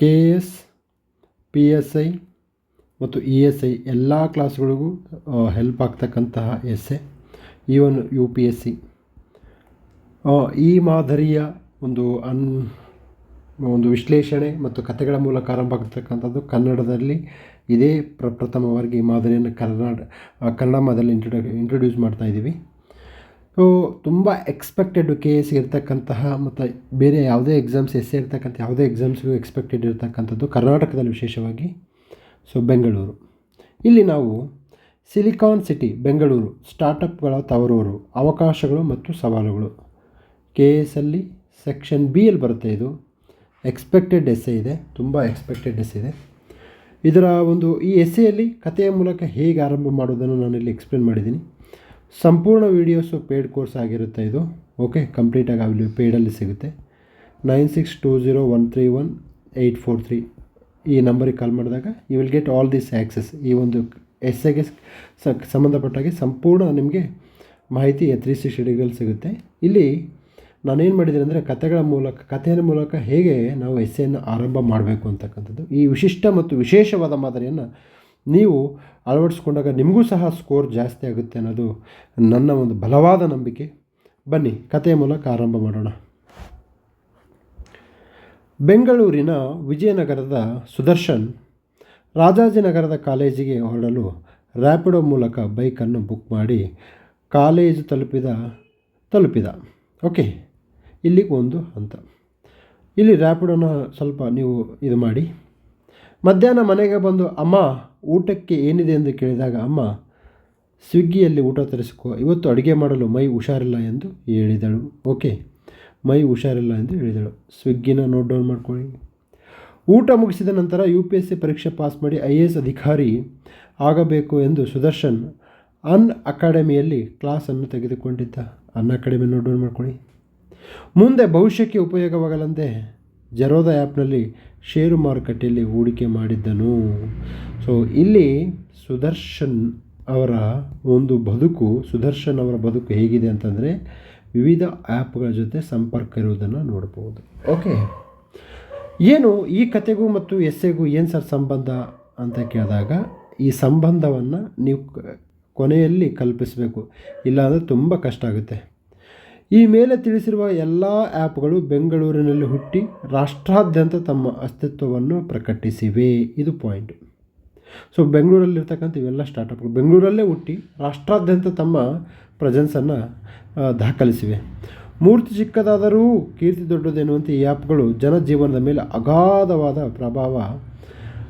K S, P S I ಮತ್ತು E S I ಎಲ್ಲ ಕ್ಲಾಸ್ಗಳಿಗೂ help ಆಗ್ತಕ್ಕಂತಹ S A even U P S C ಈ ಮಾದರಿಯ ಒಂದು ಅನ್, ಒಂದು ವಿಶ್ಲೇಷಣೆ ಮತ್ತು ಕಥೆಗಳ ಮೂಲಕ ಆರಂಭ ಆಗ್ತಕ್ಕಂಥದ್ದು ಕನ್ನಡದಲ್ಲಿ. ಇದೇ ಪ್ರಪ್ರಥಮವಾಗಿ ಈ ಮಾದರಿಯನ್ನು ಕನ್ನಡ ಕನ್ನಡ ಮಾದರಿಯಲ್ಲಿ ಇಂಟ್ರೊಡ್ಯೂ ಇಂಟ್ರೊಡ್ಯೂಸ್ ಮಾಡ್ತಾ ಇದ್ದೀವಿ. ಸೊ ತುಂಬ ಎಕ್ಸ್ಪೆಕ್ಟೆಡ್ ಕೆ ಎಸ್ ಇರ್ತಕ್ಕಂತಹ ಮತ್ತು ಬೇರೆ ಯಾವುದೇ ಎಕ್ಸಾಮ್ಸ್ ಎಸ್ ಇರ್ತಕ್ಕಂಥ ಯಾವುದೇ ಎಕ್ಸಾಮ್ಸ್ಗೂ ಎಕ್ಸ್ಪೆಕ್ಟೆಡ್ ಇರತಕ್ಕಂಥದ್ದು ಕರ್ನಾಟಕದಲ್ಲಿ ವಿಶೇಷವಾಗಿ. ಸೊ ಬೆಂಗಳೂರು. ಇಲ್ಲಿ ನಾವು ಸಿಲಿಕಾನ್ ಸಿಟಿ ಬೆಂಗಳೂರು ಸ್ಟಾರ್ಟಪ್ಗಳ ತವರೂರು, ಅವಕಾಶಗಳು ಮತ್ತು ಸವಾಲುಗಳು. ಕೆ ಎಸ್ ಅಲ್ಲಿ ಸೆಕ್ಷನ್ ಬಿ ಅಲ್ಲಿ ಬರುತ್ತೆ ಇದು. ಎಕ್ಸ್ಪೆಕ್ಟೆಡ್ ಎಸ್ಸೆ ಇದೆ, ತುಂಬ ಎಕ್ಸ್ಪೆಕ್ಟೆಡ್ ಎಸ್ ಇದೆ. ಇದರ ಒಂದು ಈ ಎಸ್ಸೆಯಲ್ಲಿ ಕಥೆಯ ಮೂಲಕ ಹೇಗೆ ಆರಂಭ ಮಾಡೋದನ್ನು ನಾನು ಇಲ್ಲಿ ಎಕ್ಸ್ಪ್ಲೇನ್ ಮಾಡಿದ್ದೀನಿ. ಸಂಪೂರ್ಣ ವೀಡಿಯೋಸು ಪೇಯ್ಡ್ ಕೋರ್ಸ್ ಆಗಿರುತ್ತೆ ಇದು. ಓಕೆ ಕಂಪ್ಲೀಟಾಗಿ ಅವ್ಲಿ ಪೇಯ್ಡಲ್ಲಿ ಸಿಗುತ್ತೆ. Nine six two zero one three one eight four three ಈ ನಂಬರಿಗೆ ಕಾಲ್ ಮಾಡಿದಾಗ you will get all this access ಈ ಒಂದು ಎಸ್ಸೆಗೆ ಸಂಬಂಧಪಟ್ಟಾಗೆ ಸಂಪೂರ್ಣ ನಿಮಗೆ ಮಾಹಿತಿ ತ್ರೀ ಸಿಕ್ಸ್ಟಿ ಡಿಗ್ರಿಯಲ್ಲಿ ಸಿಗುತ್ತೆ. ಇಲ್ಲಿ ನಾನೇನು ಮಾಡಿದ್ದೀನಿ ಅಂದರೆ ಕಥೆಗಳ ಮೂಲಕ, ಕಥೆಯ ಮೂಲಕ ಹೇಗೆ ನಾವು ಎಸ್ಸೆಯನ್ನು ಆರಂಭ ಮಾಡಬೇಕು ಅಂತಕ್ಕಂಥದ್ದು. ಈ ವಿಶಿಷ್ಟ ಮತ್ತು ವಿಶೇಷವಾದ ಮಾದರಿಯನ್ನು ನೀವು ಅಳವಡಿಸ್ಕೊಂಡಾಗ ನಿಮಗೂ ಸಹ ಸ್ಕೋರ್ ಜಾಸ್ತಿ ಆಗುತ್ತೆ ಅನ್ನೋದು ನನ್ನ ಒಂದು ಬಲವಾದ ನಂಬಿಕೆ. ಬನ್ನಿ, ಕಥೆಯ ಮೂಲಕ ಆರಂಭ ಮಾಡೋಣ. ಬೆಂಗಳೂರಿನ ವಿಜಯನಗರದ ಸುದರ್ಶನ್ ರಾಜಾಜಿನಗರದ ಕಾಲೇಜಿಗೆ ಹೊರಡಲು ರ್ಯಾಪಿಡೋ ಮೂಲಕ ಬೈಕನ್ನು ಬುಕ್ ಮಾಡಿ ಕಾಲೇಜು ತಲುಪಿದ ತಲುಪಿದ. ಓಕೆ ಇಲ್ಲಿಗೆ ಒಂದು ಹಂತ. ಇಲ್ಲಿ ರ್ಯಾಪಿಡೋನ ಸ್ವಲ್ಪ ನೀವು ಇದು ಮಾಡಿ. ಮಧ್ಯಾಹ್ನ ಮನೆಗೆ ಬಂದು, ಅಮ್ಮ ಊಟಕ್ಕೆ ಏನಿದೆ ಎಂದು ಕೇಳಿದಾಗ, ಅಮ್ಮ, ಸ್ವಿಗ್ಗಿಯಲ್ಲಿ ಊಟ ತರಿಸಿಕೊ, ಇವತ್ತು ಅಡುಗೆ ಮಾಡಲು ಮೈ ಹುಷಾರಿಲ್ಲ ಎಂದು ಹೇಳಿದಳು. ಓಕೆ, ಮೈ ಹುಷಾರಿಲ್ಲ ಎಂದು ಹೇಳಿದಳು. ಸ್ವಿಗ್ಗಿನ ನೋಟ್ ಡೌನ್ ಮಾಡ್ಕೊಳ್ಳಿ. ಊಟ ಮುಗಿಸಿದ ನಂತರ ಯು ಪಿ ಎಸ್ ಸಿ ಪರೀಕ್ಷೆ ಪಾಸ್ ಮಾಡಿ ಐ ಎ ಎಸ್ ಅಧಿಕಾರಿ ಆಗಬೇಕು ಎಂದು ಸುದರ್ಶನ್ ಅನ್ ಅಕಾಡೆಮಿಯಲ್ಲಿ ಕ್ಲಾಸನ್ನು ತೆಗೆದುಕೊಂಡಿದ್ದ. ಅನ್ ಅಕಾಡೆಮಿ ನೋಟ್ ಡೌನ್ ಮಾಡ್ಕೊಳ್ಳಿ. ಮುಂದೆ ಭವಿಷ್ಯಕ್ಕೆ ಉಪಯೋಗವಾಗಲಂತೆ ಜರೋದ ಆ್ಯಪ್ನಲ್ಲಿ ಷೇರು ಮಾರುಕಟ್ಟೆಯಲ್ಲಿ ಹೂಡಿಕೆ ಮಾಡಿದ್ದನು. ಸೊ ಇಲ್ಲಿ ಸುದರ್ಶನ್ ಅವರ ಒಂದು ಬದುಕು, ಸುದರ್ಶನ್ ಅವರ ಬದುಕು ಹೇಗಿದೆ ಅಂತಂದರೆ ವಿವಿಧ ಆ್ಯಪ್ಗಳ ಜೊತೆ ಸಂಪರ್ಕ ಇರುವುದನ್ನು ನೋಡ್ಬೋದು. ಓಕೆ ಏನು ಈ ಕತೆಗೂ ಮತ್ತು ಎಸ್ಸೆಗೂ ಏನು ಸರ್ ಸಂಬಂಧ ಅಂತ ಕೇಳಿದಾಗ, ಈ ಸಂಬಂಧವನ್ನು ನೀವು ಕೊನೆಯಲ್ಲಿ ಕಲ್ಪಿಸಬೇಕು. ಇಲ್ಲಾಂದರೆ ತುಂಬ ಕಷ್ಟ ಆಗುತ್ತೆ. ಈ ಮೇಲೆ ತಿಳಿಸಿರುವ ಎಲ್ಲ ಆ್ಯಪ್ಗಳು ಬೆಂಗಳೂರಿನಲ್ಲಿ ಹುಟ್ಟಿ ರಾಷ್ಟ್ರಾದ್ಯಂತ ತಮ್ಮ ಅಸ್ತಿತ್ವವನ್ನು ಪ್ರಕಟಿಸಿವೆ. ಇದು ಪಾಯಿಂಟ್ ಸೊ ಬೆಂಗಳೂರಲ್ಲಿರ್ತಕ್ಕಂಥ ಇವೆಲ್ಲ ಸ್ಟಾರ್ಟಪ್ಗಳು ಬೆಂಗಳೂರಲ್ಲೇ ಹುಟ್ಟಿ ರಾಷ್ಟ್ರಾದ್ಯಂತ ತಮ್ಮ ಪ್ರೆಸೆನ್ಸನ್ನು ದಾಖಲಿಸಿವೆ. ಮೂರ್ತಿ ಚಿಕ್ಕದಾದರೂ ಕೀರ್ತಿ ದೊಡ್ಡದೇನುವಂತೆ ಈ ಆ್ಯಪ್ಗಳು ಜನಜೀವನದ ಮೇಲೆ ಅಗಾಧವಾದ ಪ್ರಭಾವ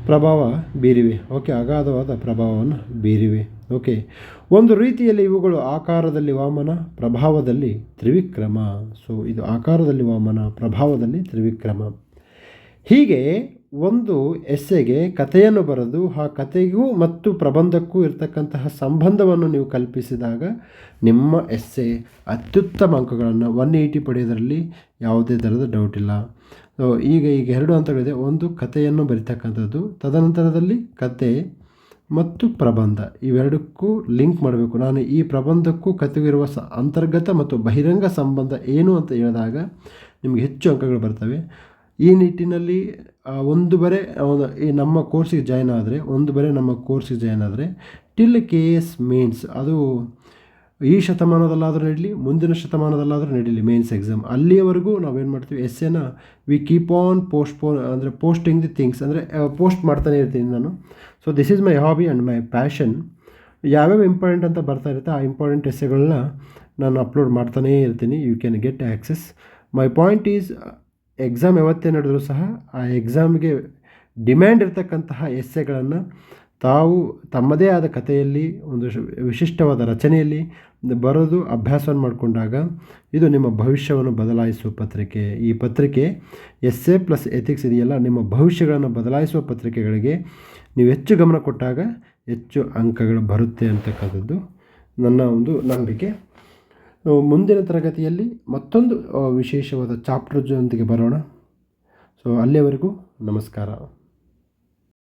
ಪ್ರಭಾವ ಬೀರಿವೆ. ಓಕೆ ಅಗಾಧವಾದ ಪ್ರಭಾವವನ್ನು ಬೀರಿವೆ. ಓಕೆ ಒಂದು ರೀತಿಯಲ್ಲಿ ಇವುಗಳು ಆಕಾರದಲ್ಲಿ ವಾಮನ, ಪ್ರಭಾವದಲ್ಲಿ ತ್ರಿವಿಕ್ರಮ. ಸೊ ಇದು ಆಕಾರದಲ್ಲಿ ವಾಮನ, ಪ್ರಭಾವದಲ್ಲಿ ತ್ರಿವಿಕ್ರಮ. ಹೀಗೆ ಒಂದು ಎಸ್ಸೆಗೆ ಕಥೆಯನ್ನು ಬರೆದು, ಆ ಕಥೆಗೂ ಮತ್ತು ಪ್ರಬಂಧಕ್ಕೂ ಇರತಕ್ಕಂತಹ ಸಂಬಂಧವನ್ನು ನೀವು ಕಲ್ಪಿಸಿದಾಗ ನಿಮ್ಮ ಎಸ್ಸೆ ಅತ್ಯುತ್ತಮ ಅಂಕಗಳನ್ನು ಒನ್ ಏಯ್ಟಿ ಪಡೆಯೋದರಲ್ಲಿ ಯಾವುದೇ ಥರದ ಡೌಟ್ ಇಲ್ಲ. ಸೊ ಈಗ ಈಗ ಎರಡು ಹಂತಗಳಿದೆ. ಒಂದು, ಕಥೆಯನ್ನು ಬರಿತಕ್ಕಂಥದ್ದು, ತದನಂತರದಲ್ಲಿ ಕತೆ ಮತ್ತು ಪ್ರಬಂಧ. ಇವೆರಡಕ್ಕೂ ಲಿಂಕ್ ಮಾಡಬೇಕು. ನಾನು ಈ ಪ್ರಬಂಧಕ್ಕೂ ಕಥೆಗಿರುವ ಸ, ಅಂತರ್ಗತ ಮತ್ತು ಬಹಿರಂಗ ಸಂಬಂಧ ಏನು ಅಂತ ಹೇಳಿದಾಗ ನಿಮಗೆ ಹೆಚ್ಚು ಅಂಕಗಳು ಬರ್ತವೆ. ಈ ನಿಟ್ಟಿನಲ್ಲಿ ಒಂದು ಬರೆ ಈ ನಮ್ಮ ಕೋರ್ಸಿಗೆ ಜಾಯ್ನ್ ಆದರೆ, ಒಂದು ಬರೆ ನಮ್ಮ ಕೋರ್ಸಿಗೆ ಜಾಯ್ನ್ ಆದರೆ ಟಿಲ್ ಕೆ ಎಸ್ ಮೇನ್ಸ್ ಅದು ಈ ಶತಮಾನದಲ್ಲಾದರೂ ನಡೀಲಿ, ಮುಂದಿನ ಶತಮಾನದಲ್ಲಾದರೂ ನಡೀಲಿ ಮೇನ್ಸ್ ಎಕ್ಸಾಮ್ ಅಲ್ಲಿಯವರೆಗೂ ನಾವೇನು ಮಾಡ್ತೀವಿ as and we keep on post phone ಅಂದರೆ ಪೋಸ್ಟಿಂಗ್ ದಿ ಥಿಂಗ್ಸ್ ಅಂದರೆ ಪೋಸ್ಟ್ ಮಾಡ್ತಾನೆ ಇರ್ತೀನಿ ನಾನು. So this is my hobby and my passion ಯಾವ್ಯಾವ ಇಂಪಾರ್ಟೆಂಟ್ ಅಂತ ಬರ್ತಾ ಇರುತ್ತೆ, ಆ ಇಂಪಾರ್ಟೆಂಟ್ ಎಸ್ಸೆಗಳನ್ನ ನಾನು ಅಪ್ಲೋಡ್ ಮಾಡ್ತಾನೇ ಇರ್ತೀನಿ. You can get access my point is exam ಯಾವತ್ತೇ ನಡೆದರೂ ಸಹ ಆ ಎಕ್ಸಾಮ್ಗೆ ಡಿಮ್ಯಾಂಡ್ ಇರತಕ್ಕಂತಹ ಎಸ್ಸೆಗಳನ್ನು ತಾವು ತಮ್ಮದೇ ಆದ ಕಥೆಯಲ್ಲಿ, ಒಂದು ವಿಶಿಷ್ಟವಾದ ರಚನೆಯಲ್ಲಿ ಬರೋದು ಅಭ್ಯಾಸವನ್ನು ಮಾಡಿಕೊಂಡಾಗ ಇದು ನಿಮ್ಮ ಭವಿಷ್ಯವನ್ನು ಬದಲಾಯಿಸುವ ಪತ್ರಿಕೆ. ಈ ಪತ್ರಿಕೆ ಎಸ್ ಎ ಪ್ಲಸ್ ಎಥಿಕ್ಸ್ ಇದೆಯಲ್ಲ, ನಿಮ್ಮ ಭವಿಷ್ಯಗಳನ್ನು ಬದಲಾಯಿಸುವ ಪತ್ರಿಕೆಗಳಿಗೆ ನೀವು ಹೆಚ್ಚು ಗಮನ ಕೊಟ್ಟಾಗ ಹೆಚ್ಚು ಅಂಕಗಳು ಬರುತ್ತೆ ಅಂತಕ್ಕಂಥದ್ದು ನನ್ನ ಒಂದು ನಂಬಿಕೆ. ಮುಂದಿನ ತರಗತಿಯಲ್ಲಿ ಮತ್ತೊಂದು ವಿಶೇಷವಾದ ಚಾಪ್ಟರ್ ಜೊತೆಗೆ ಬರೋಣ. ಸೊ ಅಲ್ಲಿಯವರೆಗೂ ನಮಸ್ಕಾರ.